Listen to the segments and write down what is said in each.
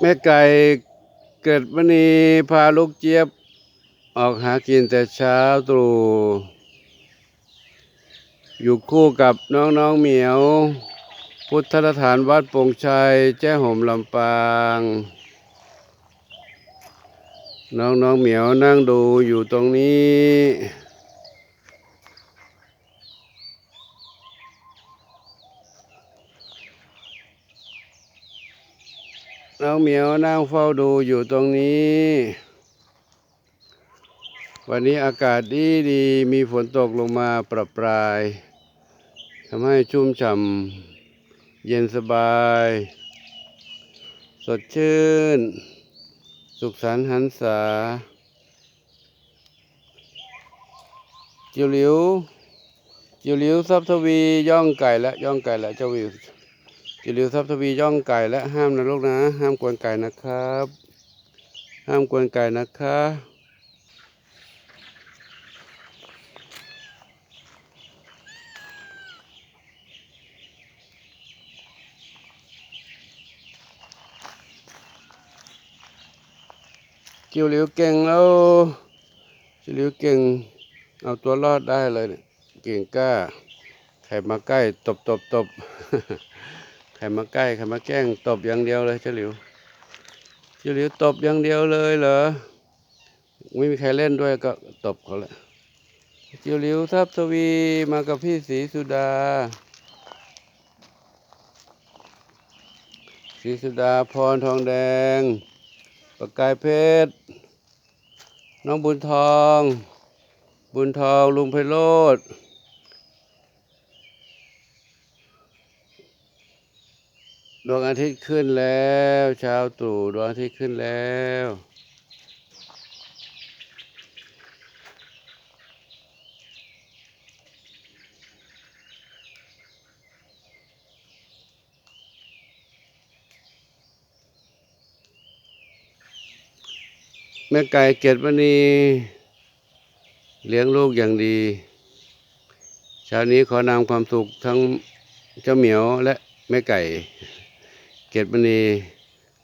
แม่ไก่เกิดมณีพาลูกเจี๊ยบ ออกหากินแต่เช้าตรู่อยู่คู่กับน้องๆเหมียว พุทธสถานวัดปงชัย แจ้ห่มลำปาง น้องๆเหมียวนั่งดูอยู่ตรงนี้ น้องเหมียวนั่งเฝ้าดูอยู่ตรงนี้ วันนี้อากาศดีดีมีฝนตกลงมาประปรายทำให้ชุ่มฉ่ำเย็นสบาย สดชื่น สุขสันต์หันษาจิวหลิวจิวหลิวทรัพย์ทวีย่องไก่และย่องไก่และเจ้าวิว จิริวทรัพย์ทวีย่องไก่และห้ามนะลูกนะ ห้ามกวนไก่นะครับ ห้ามกวนไก่นะคะจิวหลิวเก่งแล้วจิวหลิวเก่ง เอาตัวรอดได้เลยเนี่ยเก่งกล้า ใครมาใกล้ตบตบตบ ใครมาใกล้ใครมาแกล้งตบอย่างเดียวเลยเฉลียวเฉลียวตบอย่างเดียวเลยเหรอไม่มีใครเล่นด้วยก็ตบเขาแหละเฉลียวทับทวีมากับพี่ศรีสุดาศรีสุดาพรทองแดง ประกายเพชร น้องบุญทอง บุญทองลุงไพโรธ ดวงอาทิตย์ขึ้นแล้วเช้าตรู่ดวงอาทิตย์ขึ้นแล้วแม่ไก่เกตมณีเลี้ยงลูกอย่างดีเช้านี้ขอนำความสุขทั้งเจ้าเหมียวและแม่ไก่ เกตมณี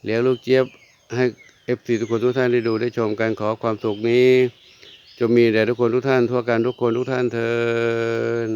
เลี้ยงลูกเจี๊ยบให้เอฟซีทุกคนทุกท่านได้ดูได้ชมกันขอความสุขนี้ จะมีแด่ทุกคนทุกท่านทั่วกันทุกคนทุกท่านเทิน